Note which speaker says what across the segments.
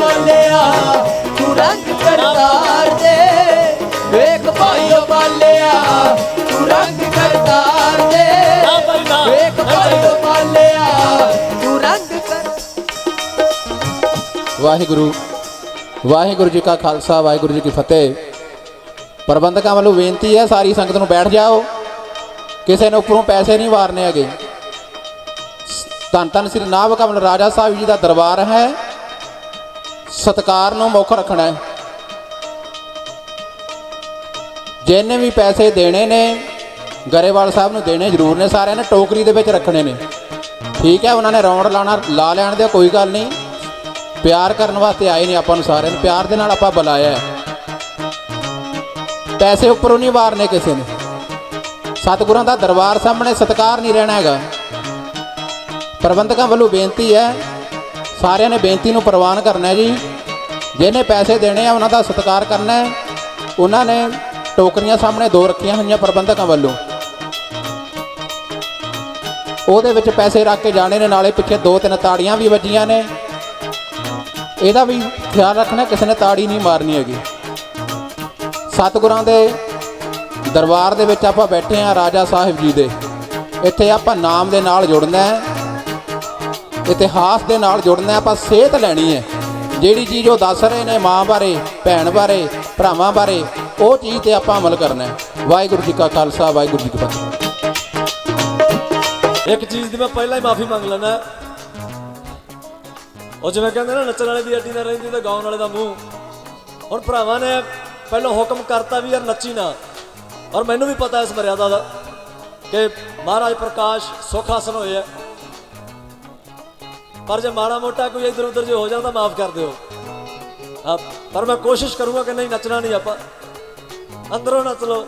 Speaker 1: ਬਾਲਿਆ ਤੂੰ ਰੰਗ ਕਰਤਾਰ ਦੇ। ਵੇਖ ਭਾਈਓ ਬਾਲਿਆ ਤੂੰ ਰੰਗ ਕਰਤਾਰ ਦੇ।
Speaker 2: ਨਾ ਭਾਈ ਨਾ।
Speaker 1: ਵੇਖ ਭਾਈਓ ਬਾਲਿਆ ਤੂੰ ਰੰਗ ਕਰ
Speaker 3: ਵਾਹਿਗੁਰੂ ਵਾਹਿਗੁਰੂ ਜੀ ਕਾ ਖਾਲਸਾ ਵਾਹਿਗੁਰੂ ਜੀ ਕੀ ਫਤਿਹ। ਪ੍ਰਬੰਧਕਾਂ ਵੱਲੋਂ ਬੇਨਤੀ ਹੈ ਸਾਰੀ ਸੰਗਤ ਨੂੰ ਬੈਠ ਜਾਓ। ਕਿਸੇ ਨੇ ਉੱਪਰੋਂ ਪੈਸੇ ਨਹੀਂ ਵਾਰਨੇ ਹੈਗੇ। ਧੰਨ ਧੰਨ ਸ੍ਰੀ ਨਾਭ ਕਮਲ ਰਾਜਾ ਸਾਹਿਬ ਜੀ ਦਾ ਦਰਬਾਰ ਹੈ। ਸਤਕਾਰ ਨੂੰ ਮੁੱਖ ਰੱਖਣਾ ਹੈ। ਜਿਹਨੇ ਵੀ ਪੈਸੇ ਦੇਣੇ ਨੇ, ਗਰੇਵਾਲ ਸਾਹਿਬ ਨੂੰ ਦੇਣੇ ਜ਼ਰੂਰ ਨੇ, ਸਾਰਿਆਂ ਨੇ ਟੋਕਰੀ ਦੇ ਵਿੱਚ ਰੱਖਣੇ ਨੇ। ਠੀਕ ਹੈ, ਉਹਨਾਂ ਨੇ ਰੌਂਡ ਲਾਣਾ, ਲਾ ਲੈਣ ਦੇ ਕੋਈ ਗੱਲ ਨਹੀਂ। ਪਿਆਰ ਕਰਨ ਵਾਸਤੇ ਆਏ ਨੇ ਆਪਾਂ ਨੂੰ ਸਾਰਿਆਂ ਨੂੰ, ਪਿਆਰ ਦੇ ਨਾਲ ਆਪਾਂ ਬੁਲਾਇਆ ਪੈਸੇ ਉੱਪਰੋਂ ਨਹੀਂ ਵਾਰਨੇ ਕਿਸੇ ਨੇ। ਸਤਿਗੁਰਾਂ ਦਾ ਦਰਬਾਰ ਸਾਹਮਣੇ ਸਤਕਾਰ ਨਹੀਂ ਰਹਿਣਾ ਹੈਗਾ। ਪ੍ਰਬੰਧਕਾਂ ਵੱਲੋਂ ਬੇਨਤੀ ਹੈ ਸਾਰਿਆਂ ਨੇ ਬੇਨਤੀ ਨੂੰ ਪ੍ਰਵਾਨ ਕਰਨਾ ਜੀ। ਜਿਹਨੇ ਪੈਸੇ ਦੇਣੇ ਆ, ਉਹਨਾਂ ਦਾ ਸਤਿਕਾਰ ਕਰਨਾ ਹੈ। ਉਹਨਾਂ ਨੇ ਟੋਕਰੀਆਂ ਸਾਹਮਣੇ ਦੋ ਰੱਖੀਆਂ ਹੋਈਆਂ ਪ੍ਰਬੰਧਕਾਂ ਵੱਲੋਂ। ਉਹਦੇ ਵਿੱਚ ਪੈਸੇ ਰੱਖ ਕੇ ਜਾਣੇ ਨੇ, ਨਾਲੇ ਪਿੱਛੇ ਦੋ ਤਿੰਨ ਤਾੜੀਆਂ ਵੀ ਵੱਜੀਆਂ ਨੇ। ਇਹਦਾ ਵੀ ਖਿਆਲ ਰੱਖਣਾ, ਕਿਸੇ ਨੇ ਤਾੜੀ ਨਹੀਂ ਮਾਰਨੀ ਹੈਗੀ। ਸਤਿਗੁਰਾਂ ਦੇ ਦਰਬਾਰ ਦੇ ਵਿੱਚ ਆਪਾਂ ਬੈਠੇ ਆ ਰਾਜਾ ਸਾਹਿਬ ਜੀ ਦੇ। ਇੱਥੇ ਆਪਾਂ ਨਾਮ ਦੇ ਨਾਲ ਜੁੜਨਾ ਹੈ। ਇਤਿਹਾਸ ਦੇ ਨਾਲ ਜੁੜਨਾ ਆਪਾਂ ਸਿਹਤ ਲੈਣੀ ਹੈ। ਜਿਹੜੀ ਚੀਜ਼ ਉਹ ਦੱਸ ਰਹੇ ਨੇ ਮਾਂ ਬਾਰੇ, ਭੈਣ ਬਾਰੇ, ਭਰਾਵਾਂ ਬਾਰੇ, ਉਹ ਚੀਜ਼ ਤੇ ਆਪਾਂ ਅਮਲ ਕਰਨਾ ਹੈ। ਵਾਹਿਗੁਰੂ ਜੀ ਕਾ ਖਾਲਸਾ, ਵਾਹਿਗੁਰੂ ਜੀ ਕੀ ਫਤਿਹ।
Speaker 2: ਇੱਕ ਚੀਜ਼ ਦੀ ਮੈਂ ਪਹਿਲਾਂ ਹੀ ਮਾਫੀ ਮੰਗ ਲੈਣਾ ਉਹ ਜਿਵੇਂ ਕਹਿੰਦੇ ਨਾ, ਨੱਚਣ ਵਾਲੇ ਦੀ ਅੱਡੀ ਨਾ ਰਹਿੰਦੀ ਤੇ ਗਾਉਣ ਵਾਲੇ ਦਾ ਮੂੰਹ। ਹੁਣ ਭਰਾਵਾਂ ਨੇ ਪਹਿਲਾਂ ਹੁਕਮ ਕਰਤਾ ਵੀ ਯਾਰ ਨੱਚੀ ਨਾ। ਔਰ ਮੈਨੂੰ ਵੀ ਪਤਾ ਇਸ ਮਰਿਆਦਾ ਦਾ ਕਿ ਮਹਾਰਾਜ ਪ੍ਰਕਾਸ਼ ਸੁੱਖ ਹਾਸਨ ਹੋਏ ਆ। ਪਰ ਜੇ ਮਾੜਾ ਮੋਟਾ ਕੋਈ ਇਧਰ ਉਧਰ ਜੇ ਹੋ ਜਾਂਦਾ ਮਾਫ ਕਰ ਦਿਓ। ਆ, ਪਰ ਮੈਂ ਕੋਸ਼ਿਸ਼ ਕਰੂੰਗਾ ਕਿ ਨਹੀਂ ਨੱਚਣਾ ਨਹੀਂ ਆਪਾਂ। ਅੰਦਰੋਂ ਨੱਚ ਲਓ।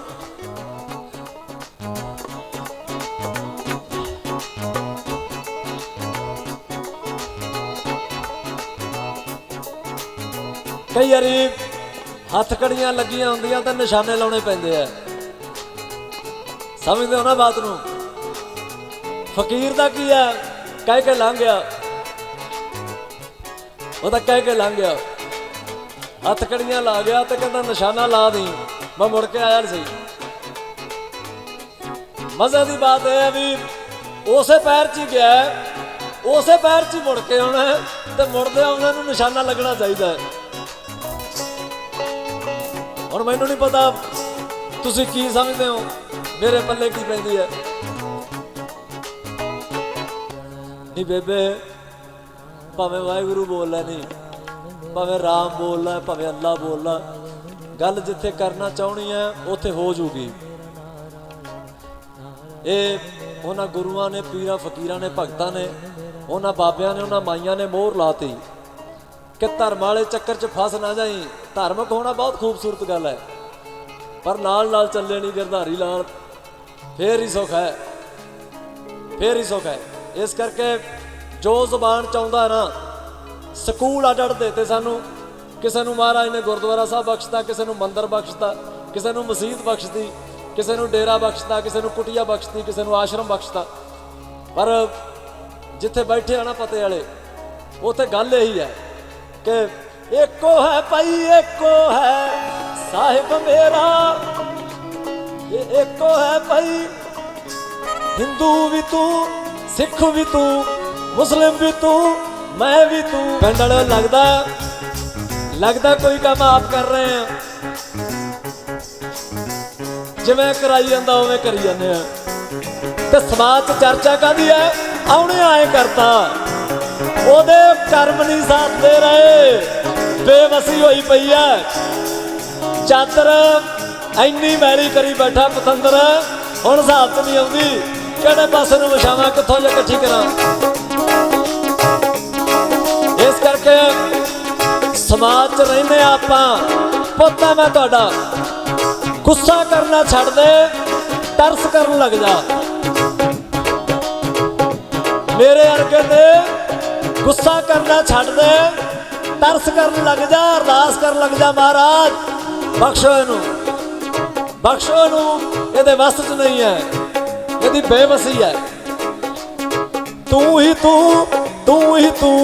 Speaker 2: ਕਈ ਵਾਰੀ ਹੱਥ ਕੜੀਆਂ ਲੱਗੀਆਂ ਹੁੰਦੀਆਂ ਤਾਂ ਨਿਸ਼ਾਨੇ ਲਾਉਣੇ ਪੈਂਦੇ ਆ। ਸਮਝਦੇ ਹੋ ਨਾ ਬਾਤ ਨੂੰ? ਫਕੀਰ ਦਾ ਕੀ ਆ? ਕਹਿ ਕੇ ਲੰਘ ਗਿਆ। ਉਹ ਤਾਂ ਕਹਿ ਕੇ ਲੰਘ ਗਿਆ। ਹੱਥ ਕੜੀਆਂ ਲਾ ਗਿਆ ਤੇ ਕਹਿੰਦਾ ਨਿਸ਼ਾਨਾ ਲਾ ਦੀ ਮੈਂ ਮੁੜ ਕੇ ਆਇਆ ਨਹੀਂ ਸਹੀ ਮਜ਼ੇ ਦੀ ਬਾਤ ਇਹ ਹੈ ਵੀ ਉਸੇ ਪੈਰ 'ਚ ਹੀ ਗਿਆ ਉਸੇ ਪੈਰ 'ਚ ਹੀ ਮੁੜ ਕੇ ਆਉਣਾ ਤੇ ਮੁੜਦੇ ਆਉਂਦੇ ਨੂੰ ਨਿਸ਼ਾਨਾ ਲੱਗਣਾ ਚਾਹੀਦਾ ਹੈ। ਹੁਣ ਮੈਨੂੰ ਨਹੀਂ ਪਤਾ ਤੁਸੀਂ ਕੀ ਸਮਝਦੇ ਹੋ। ਮੇਰੇ ਪੱਲੇ ਕੀ ਪੈਂਦੀ ਹੈ? ਨਹੀਂ ਬੇਬੇ ਭਾਵੇਂ ਵਾਹਿਗੁਰੂ ਬੋਲਦਾ ਨਹੀਂ ਭਾਵੇਂ ਰਾਮ ਬੋਲਦਾ ਭਾਵੇਂ ਅੱਲਾ ਬੋਲਦਾ ਗੱਲ ਜਿੱਥੇ ਕਰਨਾ ਚਾਹਣੀ ਹੈ ਉੱਥੇ ਹੋ ਜੂਗੀ। ਇਹ ਉਹਨਾਂ ਗੁਰੂਆਂ ਨੇ, ਪੀਰਾਂ ਫਕੀਰਾਂ ਨੇ, ਭਗਤਾਂ ਨੇ, ਉਹਨਾਂ ਬਾਬਿਆਂ ਨੇ, ਉਹਨਾਂ ਮਾਈਆਂ ਨੇ ਮੋਹਰ ਲਾਤੀ ਕਿ ਧਰਮ ਵਾਲੇ ਚੱਕਰ 'ਚ ਫਸ ਨਾ ਜਾਈ। ਧਾਰਮਿਕ ਹੋਣਾ ਬਹੁਤ ਖੂਬਸੂਰਤ ਗੱਲ ਹੈ ਪਰ ਨਾਲ ਨਾਲ ਚੱਲੇ ਨਹੀਂ ਗਿਰਧਾਰੀ ਲਾਲ। ਫੇਰ ਹੀ ਸੁੱਖ ਹੈ ਫੇਰ ਹੀ ਸੁੱਖ ਹੈ ਇਸ ਕਰਕੇ ਜੋ ਜ਼ੁਬਾਨ ਚਾਹੁੰਦਾ ਨਾ, ਸਕੂਲ ਅੱਡ ਅੱਡ ਦਿੱਤੇ ਸਾਨੂੰ। ਕਿਸੇ ਨੂੰ ਮਹਾਰਾਜ ਨੇ ਗੁਰਦੁਆਰਾ ਸਾਹਿਬ ਬਖਸ਼ਤਾ, ਕਿਸੇ ਨੂੰ ਮੰਦਿਰ ਬਖਸ਼ਤਾ, ਕਿਸੇ ਨੂੰ ਮਸਜਿਦ ਬਖਸ਼ਤੀ, ਕਿਸੇ ਨੂੰ ਡੇਰਾ ਬਖਸ਼ਤਾ, ਕਿਸੇ ਨੂੰ ਕੁਟੀਆ ਬਖਸ਼ਤੀ, ਕਿਸੇ ਨੂੰ ਆਸ਼ਰਮ ਬਖਸ਼ਤਾ। ਪਰ ਜਿੱਥੇ ਬੈਠੇ ਆ ਨਾ ਪਤੇ ਵਾਲੇ, ਉੱਥੇ ਗੱਲ ਇਹੀ ਹੈ ਕਿ ਇੱਕੋ ਹੈ ਭਾਈ, ਇੱਕੋ ਹੈ ਸਾਹਿਬ ਮੇਰਾ। ਇਹ ਇੱਕੋ ਹੈ ਭਾਈ, ਹਿੰਦੂ ਵੀ ਤੂੰ, ਸਿੱਖ ਵੀ ਤੂੰ। ਮੁਸਲਿਮ ਵੀ ਤੂੰ, ਮੈਂ ਵੀ ਤੂੰ। ਪਿੰਡ ਵਾਲਿਓ ਲੱਗਦਾ ਲੱਗਦਾ ਕੋਈ ਕੰਮ ਆਪ ਕਰ ਰਹੇ ਆ। ਜਿਵੇਂ ਕਰਾਈ ਜਾਂਦਾ, ਉਵੇਂ ਕਰੀ ਜਾਂਦੇ ਆ। ਤੇ ਸਮਾਜ ਚਰਚਾ ਕਾਦੀ ਹੈ ਆਉਣੇ ਆਏ ਕਰਤਾ। ਉਹਦੇ ਕਰਮ ਨਹੀਂ ਸਾਥ ਦੇ ਰਹੇ। ਬੇਵਸੀ ਹੋਈ ਪਈ ਐ ਚਾਦਰ ਐਨੀ ਮੈਲੀ ਕਰੀ ਬੈਠਾ ਪਤੰਦਰ। ਹੁਣ ਹਿਸਾਬ ਚ ਨਹੀਂ ਆਉਂਦੀ। ਕਿਹੜੇ ਪਾਸੇ ਨੂੰ ਵਿਛਾਵਾਂ, ਕਿੱਥੋਂ ਜੇ ਇਕੱਠੀ ਕਰਾਂ? ਇਸ ਸਮਾਜ ਚ ਰਹਿੰਦੇ ਹਾਂ ਆਪਾਂ। ਪੁੱਤਾਂ ਮੈਂ ਤੁਹਾਡਾ। ਗੁੱਸਾ ਕਰਨਾ ਛੱਡ ਦੇ, ਤਰਸ ਕਰਨ ਲੱਗ ਜਾ। ਮੇਰੇ ਅਰਗੇ ਤੇ ਗੁੱਸਾ ਕਰਨਾ ਛੱਡ ਦੇ, ਤਰਸ ਕਰਨ ਲੱਗ ਜਾ, ਅਰਦਾਸ ਕਰਨ ਲੱਗ ਜਾ ਮਹਾਰਾਜ। ਬਖਸ਼ੋ ਇਹਨੂੰ। ਬਖਸ਼ੋ ਨੂੰ ਇਹਦੇ ਵਸ 'ਚ ਨਹੀਂ ਹੈ। ਇਹਦੀ ਬੇਵਸੀ ਹੈ। ਤੂੰ ਹੀ ਤੂੰ ਤੂੰ ਹੀ ਤੂੰ।